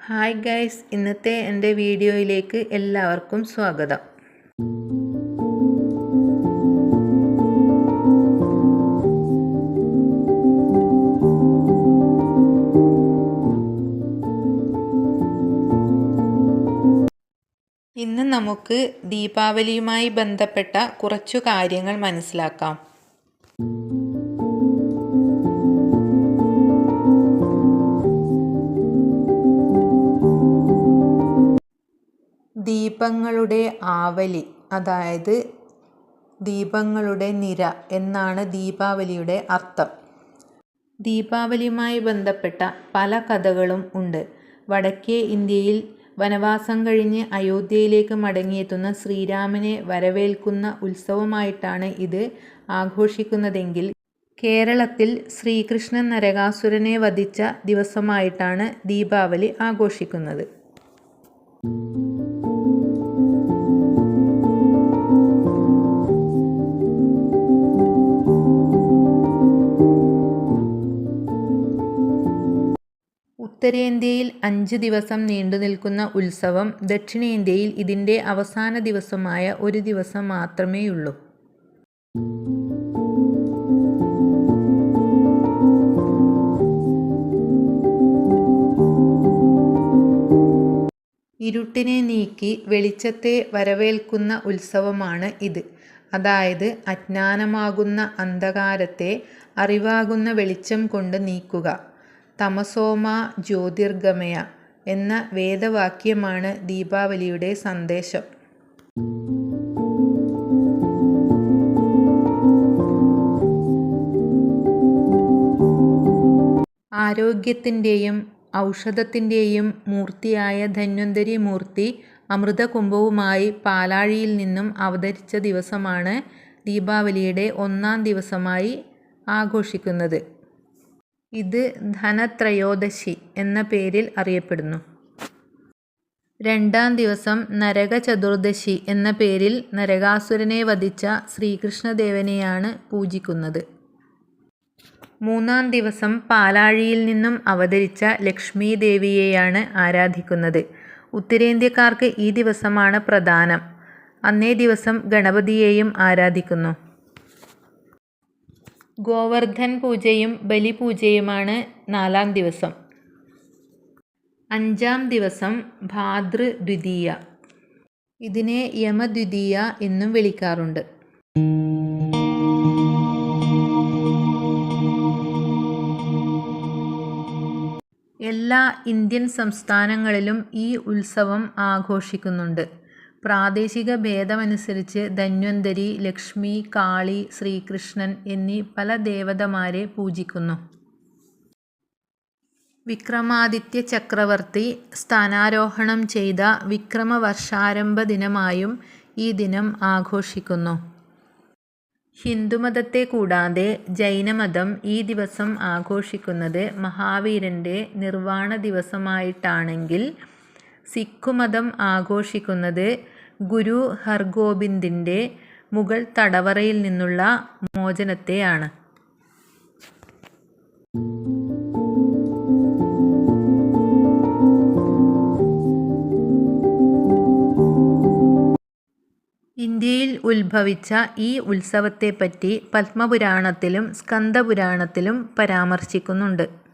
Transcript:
Hi guys ഇന്നത്തെ എന്റെ വീഡിയോയിലേക്ക് എല്ലാവർക്കും സ്വാഗതം. ഇന്ന് നമുക്ക് ദീപാവലിയുമായി ബന്ധപ്പെട്ട കുറച്ചു കാര്യങ്ങൾ മനസ്സിലാക്കാം. ദീപങ്ങളുടെ ആവലി അതായത് ദീപങ്ങളുടെ നിര എന്നാണ് ദീപാവലിയുടെ അർത്ഥം. ദീപാവലിയുമായി ബന്ധപ്പെട്ട പല കഥകളും ഉണ്ട്. വടക്കേ ഇന്ത്യയിൽ വനവാസം കഴിഞ്ഞ് അയോധ്യയിലേക്ക് മടങ്ങിയെത്തുന്ന ശ്രീരാമനെ വരവേൽക്കുന്ന ഉത്സവമായിട്ടാണ് ഇത് ആഘോഷിക്കുന്നതെങ്കിൽ കേരളത്തിൽ ശ്രീകൃഷ്ണൻ നരകാസുരനെ വധിച്ച ദിവസമായിട്ടാണ് ദീപാവലി ആഘോഷിക്കുന്നത്. ഉത്തരേന്ത്യയിൽ അഞ്ച് ദിവസം നീണ്ടുനിൽക്കുന്ന ഉത്സവം ദക്ഷിണേന്ത്യയിൽ ഇതിന്റെ അവസാന ദിവസമായ ഒരു ദിവസം മാത്രമേയുള്ളൂ. ഇരുട്ടിനെ നീക്കി വെളിച്ചത്തെ വരവേൽക്കുന്ന ഉത്സവമാണ് ഇത്. അതായത് അജ്ഞാനമാകുന്ന അന്ധകാരത്തെ അറിവാകുന്ന വെളിച്ചം കൊണ്ട് നീക്കുക. തമസോമ ജ്യോതിർഗമയ എന്ന വേദവാക്യമാണ് ദീപാവലിയുടെ സന്ദേശം. ആരോഗ്യത്തിന്റെയും ഔഷധത്തിന്റെയും മൂർത്തിയായ ധന്വന്തരി മൂർത്തി അമൃതകുംഭവുമായി പാലാഴിയിൽ നിന്നും അവതരിച്ച ദിവസമാണ് ദീപാവലിയുടെ ഒന്നാം ദിവസമായി ആഘോഷിക്കുന്നത്. ഇത് ധനത്രയോദശി എന്ന പേരിൽ അറിയപ്പെടുന്നു. രണ്ടാം ദിവസം നരക ചതുർദശി എന്ന പേരിൽ നരകാസുരനെ വധിച്ച ശ്രീകൃഷ്ണദേവനെയാണ് പൂജിക്കുന്നത്. മൂന്നാം ദിവസം പാലാഴിയിൽ നിന്നും അവതരിച്ച ലക്ഷ്മി ദേവിയെയാണ് ആരാധിക്കുന്നത്. ഉത്തരേന്ത്യക്കാർക്ക് ഈ ദിവസമാണ് പ്രധാനം. അന്നേ ദിവസം ഗണപതിയെയും ആരാധിക്കുന്നു. ഗോവർദ്ധൻ പൂജയും ബലിപൂജയുമാണ് നാലാം ദിവസം. അഞ്ചാം ദിവസം ഭാതൃദ്വിതീയ. ഇതിനെ യമദ്വിതീയ എന്നും വിളിക്കാറുണ്ട്. എല്ലാ ഇന്ത്യൻ സംസ്ഥാനങ്ങളിലും ഈ ഉത്സവം ആഘോഷിക്കുന്നുണ്ട്. പ്രാദേശിക ഭേദമനുസരിച്ച് ധന്വന്തരി ലക്ഷ്മി കാളി ശ്രീകൃഷ്ണൻ എന്നീ പല ദേവതമാരെ പൂജിക്കുന്നു. വിക്രമാദിത്യ ചക്രവർത്തി സ്ഥാനാരോഹണം ചെയ്ത വിക്രമവർഷാരംഭ ദിനമായും ഈ ദിനം ആഘോഷിക്കുന്നു. ഹിന്ദുമതത്തെ കൂടാതെ ജൈനമതം ഈ ദിവസം ആഘോഷിക്കുന്നത് മഹാവീരന്റെ നിർവാണ ദിവസമായിട്ടാണെങ്കിൽ സിഖുമതം ആഘോഷിക്കുന്നത് ഗുരു ഹർഗോബിന്ദിന്റെ മുഗൾ തടവറയിൽ നിന്നുള്ള മോചനത്തെയാണ്. ഇന്ത്യയിൽ ഉത്ഭവിച്ച ഈ ഉത്സവത്തെപ്പറ്റി പത്മപുരാണത്തിലും സ്കന്ദപുരാണത്തിലും പരാമർശിക്കുന്നുണ്ട്.